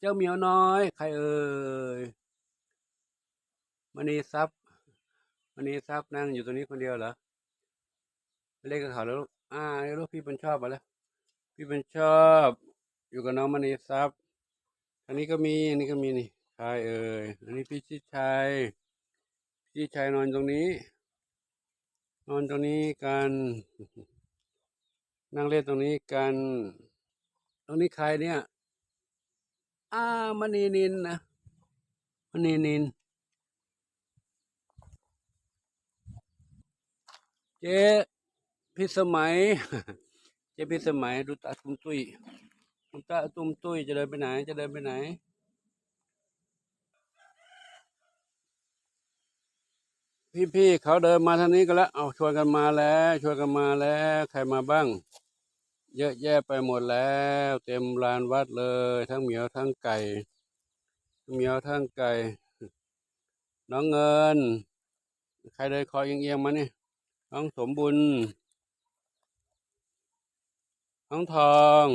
เจ้าเหมียวน้อย ใครเอ่ยมณีทรัพย์มณีทรัพย์นั่งอยู่ตรงนี้คนเดียวเหรอไปเล่นกับเขาแล้วลูกอ่าลูกพี่เป็นชอบมาแล้ว พี่เป็นชอบ อยู่กับน้องมณีทรัพย์อันนี้ก็มีอันนี้ก็มีนี่ใครเอ่ยอันนี้พี่ชิดชัยพี่ชิดชัยนอนตรงนี้ นอนตรงนี้กันนั่งเล่นตรงนี้กัน ตรงนี้ใครเนี่ย อ่ามณีนินนะมณีนิน เจ๊พิสมัย เจ๊พิสมัยดูตาตุ้มตุ้ยดูตาตุ้มตุ้ยจะเดินไปไหน จะเดินไปไหนพี่ๆเขาเดินมาทางนี้กันแล้ว เอาชวนกันมาแล้ว ชวนกันมาแล้ว ใครมาบ้าง เยอะแยะไปหมดแล้ว เต็มลานวัดเลย ทั้งเหมียวทั้งไก่ทั้งเหมียวทั้งไก่ น้องเงิน ใครเดินคอยเอียงๆมาเนี่ยน้องสมบุญน้องทอง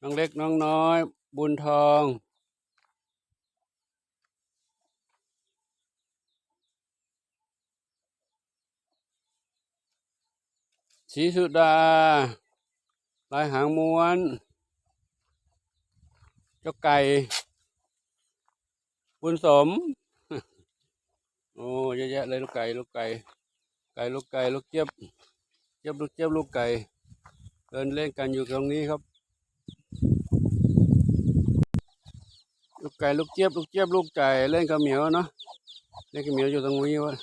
น้องเล็กน้องน้อย บุญทอง ศรีสุดา ลายหางม้วน เจ้าไก่ บุญสม โอ้เยอะแยะเลยลูกไก่ ลูกไก่ ไก่ลูกไก่ ลูกเจี๊ยบ เจี๊ยบลูกเจี๊ยบลูกไก่เดินเล่นกันอยู่ตรงนี้ครับ ลูกไก่ลูกเจี๊ยบลูกเจี๊ยบลูกไก่เล่นกับเหมียวเนาะเล่นกับเหมียวอยู่ตรงนี้วะ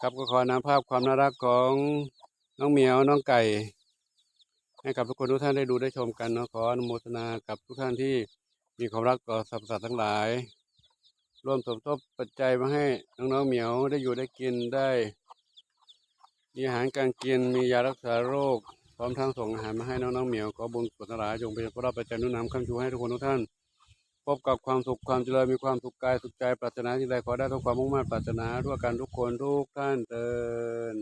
ครับก็ขอนำภาพความน่ารักของ น้องเหมียวน้องไก่ ให้กับทุกคนทุกท่านได้ดูได้ชมกันเนาะขออนุโมทนากับทุกท่านที่มีความรักต่อสรรพสัตว์ทั้งหลาย ร่วมสมทบปัจจัยมาให้น้องๆเหมียวได้อยู่ได้กินได้ มีอาหารการกินมียารักษาโรค พร้อมทั้งส่งอาหารมาให้น้องๆเหมียวขอบุญกุศลทั้งหลายจงเป็นพระราชปัจจัยนุนนำคำชูให้ทุกคนทุกท่านพบกับความสุขความเจริญมีความสุขกายสุขใจปรารถนาที่ใดขอได้ทุกความมุ่งมั่นปรารถนาด้วยกันทุกคนทุกท่านเติน